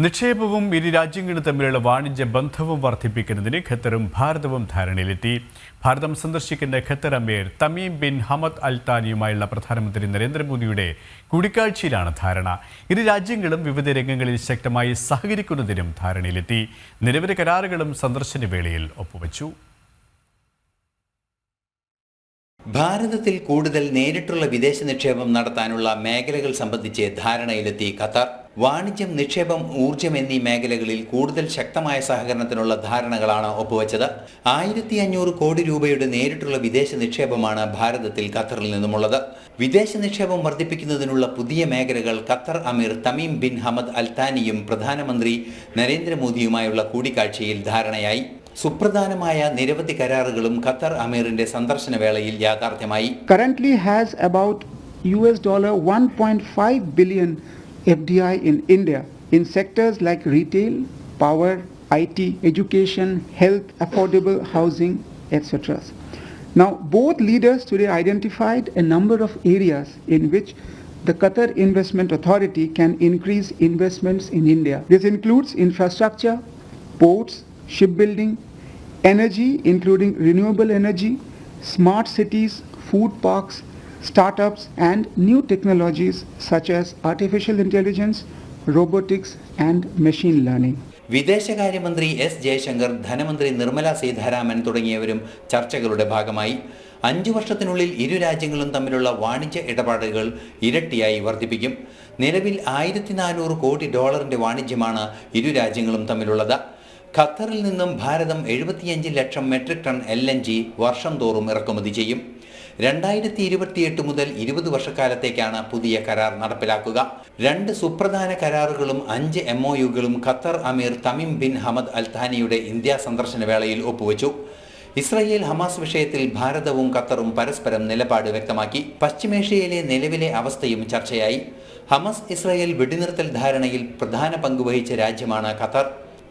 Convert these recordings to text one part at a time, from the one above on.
നിക്ഷേപവും ഇരു രാജ്യങ്ങളും തമ്മിലുള്ള വാണിജ്യ ബന്ധവും വർദ്ധിപ്പിക്കുന്നതിന് ഖത്തറും ഭാരതവും ധാരണയിലെത്തി. ഭാരതം സന്ദർശിക്കുന്ന Qatar Amir Tamim bin Hamad Al താനിയുമായുള്ള പ്രധാനമന്ത്രി നരേന്ദ്രമോദിയുടെ കൂടിക്കാഴ്ചയിലാണ് ധാരണ. ഇരു രാജ്യങ്ങളും വിവിധ രംഗങ്ങളിൽ ശക്തമായി സഹകരിക്കുന്നതിനും ധാരണയിലെത്തി. നിരവധി കരാറുകളും സന്ദർശന വേളയിൽ ഒപ്പുവച്ചു. ഭാരതത്തിൽ കൂടുതൽ നേരിട്ടുള്ള വിദേശ നിക്ഷേപം നടത്താനുള്ള മേഖലകൾ സംബന്ധിച്ച് ധാരണയിലെത്തി ഖത്തർ. വാണിജ്യം നിക്ഷേപം ഊർജം എന്നീ മേഖലകളിൽ കൂടുതൽ ശക്തമായ സഹകരണത്തിനുള്ള ധാരണകളാണ് ഒപ്പുവെച്ചത്. ആയിരത്തി അഞ്ഞൂറ് കോടി രൂപയുടെ നേരിട്ടുള്ള വിദേശ നിക്ഷേപമാണ് ഭാരതത്തിൽ ഖത്തറിൽ നിന്നുമുള്ളത്. വിദേശ നിക്ഷേപം വർദ്ധിപ്പിക്കുന്നതിനുള്ള പുതിയ മേഖലകൾ Qatar Amir Tamim bin Hamad അൽത്താനിയും പ്രധാനമന്ത്രി നരേന്ദ്രമോദിയുമായുള്ള കൂടിക്കാഴ്ചയിൽ ധാരണയായി. സുപ്രധാനമായ നിരവധി കരാറുകളും ഖത്തർ അമീറിന്റെ സന്ദർശന വേളയിൽ യാഥാർത്ഥ്യമായി. Currently has about US dollar 1.5 billion FDI in India in sectors like retail, power, IT, education, health, affordable housing, etc. Now, both leaders today identified a number of areas in which the Qatar Investment Authority can increase investments in India. This includes infrastructure, ports, shipbuilding, energy including renewable energy, smart cities, food parks, startups and new technologies such as artificial intelligence, robotics and machine learning. വിദേശകാര്യമന്ത്രി S Jaishankar ധനമന്ത്രി നിർമ്മല സീതാരാമൻ തുടങ്ങിയവരും ചർച്ചകളുടെ ഭാഗമായി. അഞ്ചു വർഷത്തിനുള്ളിൽ ഇരു രാജ്യങ്ങളും തമ്മിലുള്ള വാണിജ്യ ഇടപാടുകൾ ഇരട്ടിയായി വർദ്ധിപ്പിക്കും. നിലവിൽ ആയിരത്തി നാനൂറ് കോടി ഡോളറിന്റെ വാണിജ്യമാണ് ഇരു രാജ്യങ്ങളും തമ്മിലുള്ളത്. ഖത്തറിൽ നിന്നും ഭാരതം എഴുപത്തിയഞ്ച് ലക്ഷം മെട്രിക് ടൺ എൽ വർഷം തോറും ഇറക്കുമതി ചെയ്യും. രണ്ടായിരത്തി ഇരുപത്തിയെട്ട് മുതൽ ഇരുപത് വർഷക്കാലത്തേക്കാണ് പുതിയ കരാർ നടപ്പിലാക്കുക. രണ്ട് സുപ്രധാന കരാറുകളും അഞ്ച് M O യുകളും Qatar Amir Tamim bin Hamad Al താനിയുടെ India സന്ദർശന വേളയിൽ ഒപ്പുവച്ചു. ഇസ്രയേൽ ഹമാസ് വിഷയത്തിൽ ഭാരതവും ഖത്തറും പരസ്പരം നിലപാട് വ്യക്തമാക്കി. പശ്ചിമേഷ്യയിലെ നിലവിലെ അവസ്ഥയും ചർച്ചയായി. ഹമസ് ഇസ്രയേൽ വെടിനിർത്തൽ ധാരണയിൽ പ്രധാന പങ്കുവഹിച്ച രാജ്യമാണ് ഖത്തർ.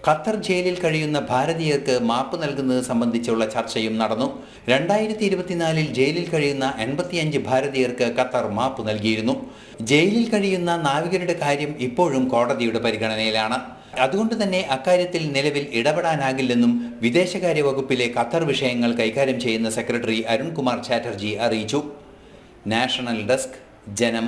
ഖത്തർ ജയിലിൽ കഴിയുന്ന ഭാരതീയർക്ക് മാപ്പ് നൽകുന്നത് സംബന്ധിച്ചുള്ള ചർച്ചയും നടന്നു. രണ്ടായിരത്തി ഇരുപത്തിനാലിൽ ജയിലിൽ കഴിയുന്ന എൺപത്തിയഞ്ച് ഭാരതീയർക്ക് ഖത്തർ മാപ്പ് നൽകിയിരുന്നു. ജയിലിൽ കഴിയുന്ന നാവികരുടെ കാര്യം ഇപ്പോഴും കോടതിയുടെ പരിഗണനയിലാണ്. അതുകൊണ്ട് തന്നെ അക്കാര്യത്തിൽ നിലവിൽ ഇടപെടാനാകില്ലെന്നും വിദേശകാര്യ വകുപ്പിലെ ഖത്തർ വിഷയങ്ങൾ കൈകാര്യം ചെയ്യുന്ന സെക്രട്ടറി അരുൺകുമാർ ചാറ്റർജി അറിയിച്ചു. നാഷണൽ ഡെസ്ക് ജനം